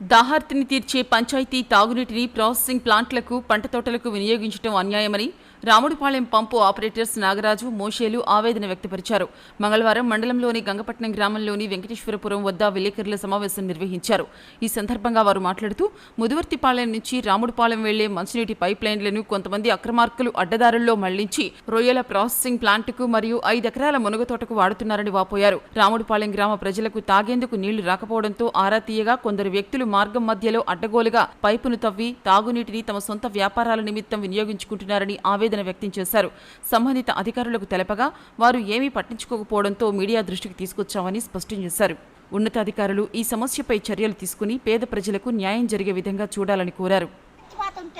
దాహార్తిని తీర్చే పంచాయతీ తాగునీటిని ప్రాసెసింగ్ ప్లాంట్లకు పంట తోటలకు వినియోగించడం అన్యాయమని రాముడిపాళెం పంపు ఆపరేటర్స్ నాగరాజు మోషేలు ఆవేదన వ్యక్తపరిచారు. మంగళవారం మండలంలోని గంగపట్నం గ్రామంలోని వెంకటేశ్వరపురం వద్ద విలేకరుల సమావేశం నిర్వహించారు. ఈ సందర్భంగా వారు మాట్లాడుతూ ముదువర్తిపాలెం నుంచి రాముడిపాలెం వెళ్ళే మంచినీటి పైప్ లైన్లను కొంతమంది అక్రమార్కులు అడ్డదారుల్లో మళ్ళించి రొయ్యల ప్రాసెసింగ్ ప్లాంట్కు మరియు ఐదెకరాల మునగతోటకు వాడుతున్నారని వాపోయారు. రాముడిపాలెం గ్రామ ప్రజలకు తాగేందుకు నీళ్ళు రాకపోవడంతో ఆరా తీయగా కొందరు వ్యక్తులు మార్గం మధ్యలో అడ్డగోలుగా పైపును తవ్వి తాగునీటిని తమ సొంత వ్యాపారాల నిమిత్తం వినియోగించుకుంటున్నారని ఆవేదన వ్యక్తం చేశారు. సంబంధిత అధికారులకు తెలపగా వారు ఏమీ పట్టించుకోకపోవడంతో మీడియా దృష్టికి తీసుకొచ్చామని స్పష్టం చేశారు. ఉన్నతాధికారులు ఈ సమస్యపై చర్యలు తీసుకుని పేద ప్రజలకు న్యాయం జరిగే విధంగా చూడాలని కోరారు.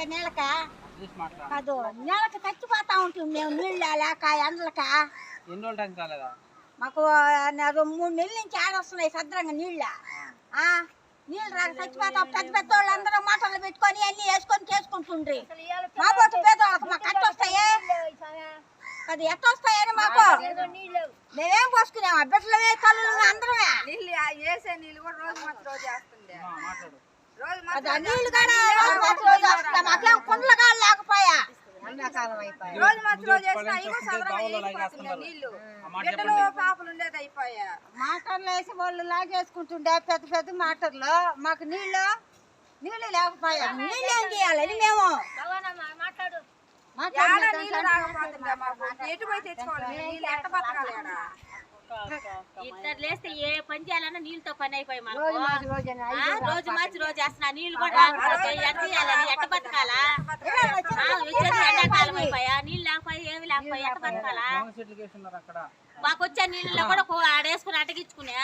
నెలక? చచ్చిపోతా మేము నీళ్ళు లేక ఎండలక? మాకు మూడు నెలల నుంచి ఆడొస్తున్నాయి సద్రంగా నీళ్ళ. ఆ, నీళ్ళు రాక చచ్చిపోతాం. పెద్ద పెద్ద వాళ్ళు అందరూ మోటార్లు పెట్టుకొని అన్ని వేసుకొని చేసుకుంటుండ్రి. మా పోటీ పేదవాళ్ళకి మాకు వస్తాయి? అది ఎట్ట వస్తాయని మాకు? మేమేం పోసుకున్నాం బిడ్డలమే తల్లులు అందరమే. నీళ్ళు కూడా మాకేం కుండలు కాదు లేకపోయా? రోజు మాత్రం రోజు వేసినా అవి కూడా సదరం వెళ్ళిపోతుండే నీళ్ళు. బిడ్డలు పాపలు ఉండేది అయిపోయా. మాటర్లు వేసి వాళ్ళు లాగేసుకుంటుండే పెద్ద పెద్ద మాటర్లు మాకు నీళ్ళు నీళ్ళు లేకపోయా. నీళ్ళు ఏం చేయాలని మేము ఎటు పోయి తెచ్చుకోవాలి? నీళ్ళు ఎట్ట బతకాలి ఇద్దరు లేస్తే ఏ పని చేయాలన్నా నీళ్ళతో పని అయిపోయి మాకు. రోజు మార్చి రోజు వేస్తున్నా నీళ్ళు కూడా రాకపోతే ఎట్ట చేయాలని ఎట్ట బతకాలా? వచ్చేది ఎండాకాలం అయిపోయా? నీళ్ళు లేకపోయి ఏమి లేకపోయి ఎట్ట బతకాలా? మాకు వచ్చే నీళ్ళలో కూడా ఆడేసుకుని అటగించుకునే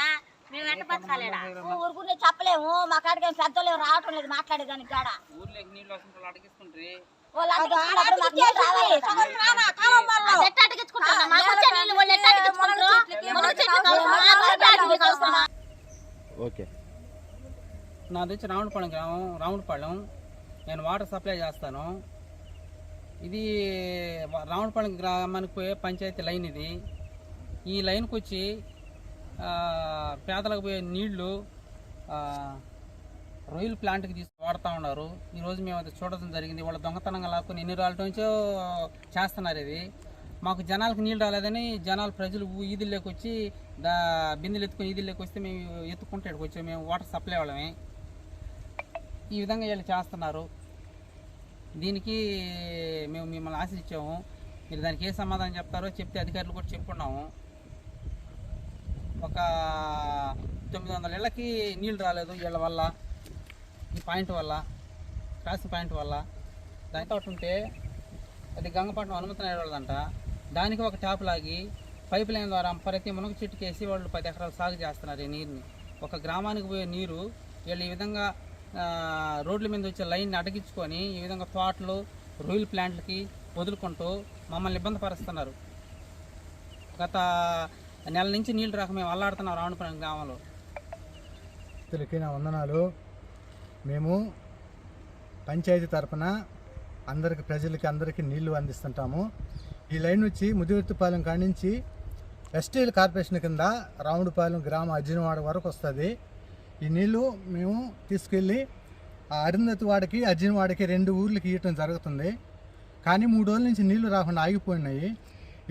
మేము ఎట్ట బతకాలేడా? ఊరుకునే చెప్పలేము. మా కాడికి ఏం పెద్దలు రావటం లేదు మాట్లాడేదానికి కాడ. ఊర్లోకి నీళ్ళు వస్తుంటే అడిగిస్తుండ్రి వాళ్ళందరూ మాకు నీళ్ళు రావాలి. సగం రానా, కాలం వల్ల. అది ఎట్ట అటగించుకుంటాం మాకు వచ్చే నీళ్ళు వాళ్ళు ఎట్ట అటగించుకుంటారు మునగ చెట్లు కావాలా? మాకు అటగించుకుంటాం అవసరమా? ఓకే. నాది వచ్చి రాముడిపాళెం గ్రామం రాముడిపాళెం. నేను వాటర్ సప్లై చేస్తాను. ఇది వ- గ్రామానికి పోయే పంచాయతీ లైన్ ఇది. ఈ లైన్కి వచ్చి పేదలకు పోయే నీళ్ళు రొయ్యల ప్లాంట్కి తీసి వాడుతూ ఉన్నారు. ఈరోజు మేము అది చూడటం జరిగింది. వాళ్ళ దొంగతనంగా లాక్కుని ఎన్ని రాళ్ళ నుంచో చేస్తున్నారు ఇది. మాకు జనాలకు నీళ్ళు రాలేదని జనాలు ప్రజలు ఊ- ఈదుల్లోకి వచ్చి దా బిందెలు ఎత్తుకొని ఈదుల్లోకి వస్తే మేము ఎత్తుకుంటే ఇక్కడికి మేము వాటర్ సప్లై వాళ్ళమే. ఈ విధంగా వీళ్ళు చేస్తున్నారు. దీనికి మేము మిమ్మల్ని ఆశించాము. మీరు దానికి ఏ సమాధానం చెప్తారో చెప్తే అధికారులు కూడా చెప్పుకున్నాము. ఒక తొమ్మిది వందల ఇళ్ళకి నీళ్ళు రాలేదు వీళ్ళ వల్ల ఈ పాయింట్ వల్ల క్రాసింగ్ పాయింట్ వల్ల. దాంతో ఒకటి ఉంటే అది గంగపట్నం అనుమతి వాళ్ళదంట. దానికి ఒక ట్యాప్ లాగి పైప్ లైన్ ద్వారా ప్రతి మునగ చెట్టుకేసి వాళ్ళు పది ఎకరాలు సాగు చేస్తున్నారు ఈ నీరుని. ఒక గ్రామానికి పోయే నీరు వీళ్ళు ఈ విధంగా రోడ్ల మీద వచ్చే లైన్ని అడగించుకొని ఈ విధంగా తోటలు రొయ్యల ప్లాంట్లకి వదులుకుంటూ మమ్మల్ని ఇబ్బంది పరుస్తున్నారు. గత నెల నుంచి నీళ్ళు రాక మేము అల్లాడుతున్నాం రావణపురం గ్రామంలో. భక్తులకి నా వందనాలు. మేము పంచాయతీ తరపున అందరికి ప్రజలకి అందరికీ నీళ్ళు అందిస్తుంటాము. ఈ లైన్ వచ్చి ముదివర్తిపాలెం కాడి నుంచి కార్పొరేషన్ కింద రాముడిపాలెం గ్రామ అర్జునవాడ వరకు వస్తుంది. ఈ నీళ్ళు మేము తీసుకెళ్ళి ఆ అరుంధతి వాడికి రెండు ఊర్లకి ఇవ్వటం జరుగుతుంది. కానీ మూడు రోజుల నుంచి నీళ్ళు రాకుండా ఆగిపోయినాయి.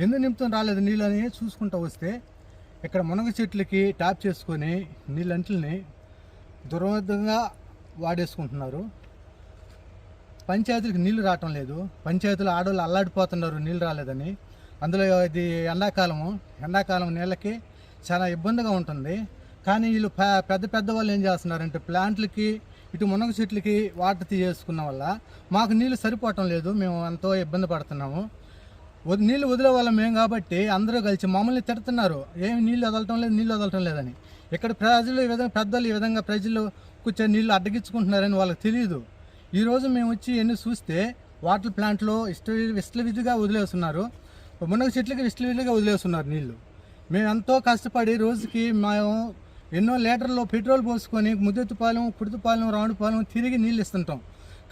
ఎందుకు నిమిత్తం రాలేదు నీళ్ళు అని చూసుకుంటూ వస్తే ఇక్కడ మునగ చెట్లకి ట్యాప్ చేసుకొని నీళ్ళంటిని దుర్వర్థంగా వాడేసుకుంటున్నారు. పంచాయతీలకు నీళ్ళు రావటం లేదు. పంచాయతీలు ఆడవాళ్ళు అల్లాడిపోతున్నారు నీళ్ళు రాలేదని. అందులో ఇది ఎండాకాలము. ఎండాకాలం నీళ్ళకి చాలా ఇబ్బందిగా ఉంటుంది. కానీ వీళ్ళు పెద్ద పెద్ద వాళ్ళు ఏం చేస్తున్నారంటే ప్లాంట్లకి ఇటు మునగ చెట్లకి వాటర్ తీసేసుకున్న వల్ల మాకు నీళ్ళు సరిపోవటం లేదు. మేము ఎంతో ఇబ్బంది పడుతున్నాము. నీళ్ళు వదిలే వాళ్ళం మేము కాబట్టి అందరూ కలిసి మమ్మల్ని తిడుతున్నారు. ఏమి నీళ్ళు వదలటం లేదు నీళ్ళు వదలటం లేదని. ఇక్కడ ప్రజలు ఈ విధంగా పెద్దలు ఈ విధంగా ప్రజలు కూర్చొని నీళ్ళు అడ్డగించుకుంటున్నారని వాళ్ళకి తెలియదు. ఈరోజు మేము వచ్చి ఎన్ని చూస్తే వాటర్ ప్లాంట్లో ఇష్ట విస్తలవిధిగా వదిలేస్తున్నారు. మునగ చెట్లకి విస్తలవిధిగా వదిలేస్తున్నారు నీళ్ళు మేము ఎంతో కష్టపడి రోజుకి మేము ఎన్నో లీటర్లు పెట్రోల్ పోసుకొని ముద్దెత్తుపాలెం కుడుతుపాలెం రావుడుపాలెం తిరిగి నీళ్ళు ఇస్తుంటాం.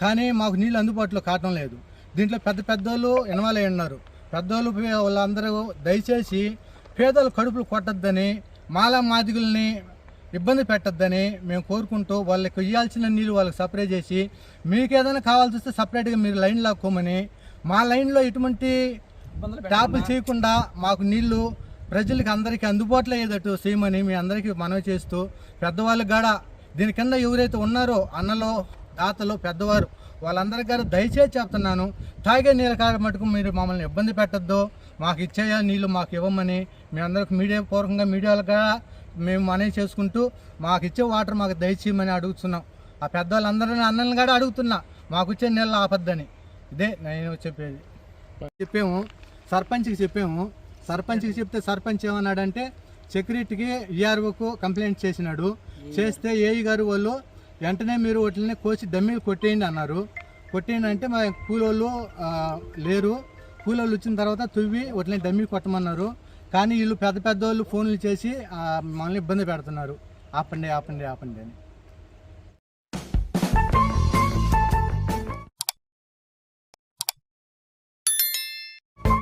కానీ మాకు నీళ్ళు అందుబాటులో కావటం లేదు. దీంట్లో పెద్ద పెద్దోళ్ళు ఇన్వాల్వ్ అయి ఉన్నారు. పెద్దోళ్ళు వాళ్ళందరూ దయచేసి పేదలు కడుపులు కొట్టద్దని మాలా మాదిగుల్ని ఇబ్బంది పెట్టద్దని మేము కోరుకుంటూ వాళ్ళకి ఇవ్వాల్సిన నీళ్ళు వాళ్ళకి సపరేట్ చేసి మీకు ఏదైనా కావాల్సి వస్తే సపరేట్గా మీరు లైన్ లాక్కోమని మా లైన్లో ఎటువంటి ట్యాపులు చేయకుండా మాకు నీళ్ళు ప్రజలకు అందరికీ అందుబాటులో అయ్యేటట్టు చేయమని మీ అందరికీ మనవి చేస్తూ పెద్దవాళ్ళకి కూడా దీని కింద ఎవరైతే ఉన్నారో అన్నలో దాతలు పెద్దవారు వాళ్ళందరికీ కూడా దయచేసి చెప్తున్నాను. తాగే నీళ్ళ కాడ మటుకు మీరు మమ్మల్ని ఇబ్బంది పెట్టద్దు. మాకు ఇచ్చేయ నీళ్ళు మాకు ఇవ్వమని మీ అందరికి మీడియా పూర్వకంగా మీడియాలుగా మేము మనవి చేసుకుంటూ మాకు ఇచ్చే వాటర్ మాకు దయచేయమని అడుగుతున్నాం. ఆ పెద్దవాళ్ళందరినీ అన్నల్ని కూడా అడుగుతున్నా మాకు వచ్చే నీళ్ళు ఆపద్దని. ఇదే నేను చెప్పేది. చెప్పాము సర్పంచ్కి చెప్పాము. సర్పంచ్కి చెప్తే సర్పంచ్ ఏమన్నాడంటే సెక్యూరిటీకి ఈఆర్ఓకు కంప్లైంట్ చేసినాడు. చేస్తే ఏఈ గారు వాళ్ళు వెంటనే మీరు వాటిని కోసి డమ్మీలు కొట్టేయండి అన్నారు. కొట్టేయండి అంటే మా కూలోళ్ళు లేరు. కూలోళ్ళు వచ్చిన తర్వాత తువ్వి వాటిని డమ్మీ కొట్టమన్నారు. కానీ వీళ్ళు పెద్ద పెద్ద వాళ్ళు ఫోన్లు చేసి మనల్ని మమ్మల్ని ఇబ్బంది పెడుతున్నారు. ఆపండి ఆపండి ఆపండి అని.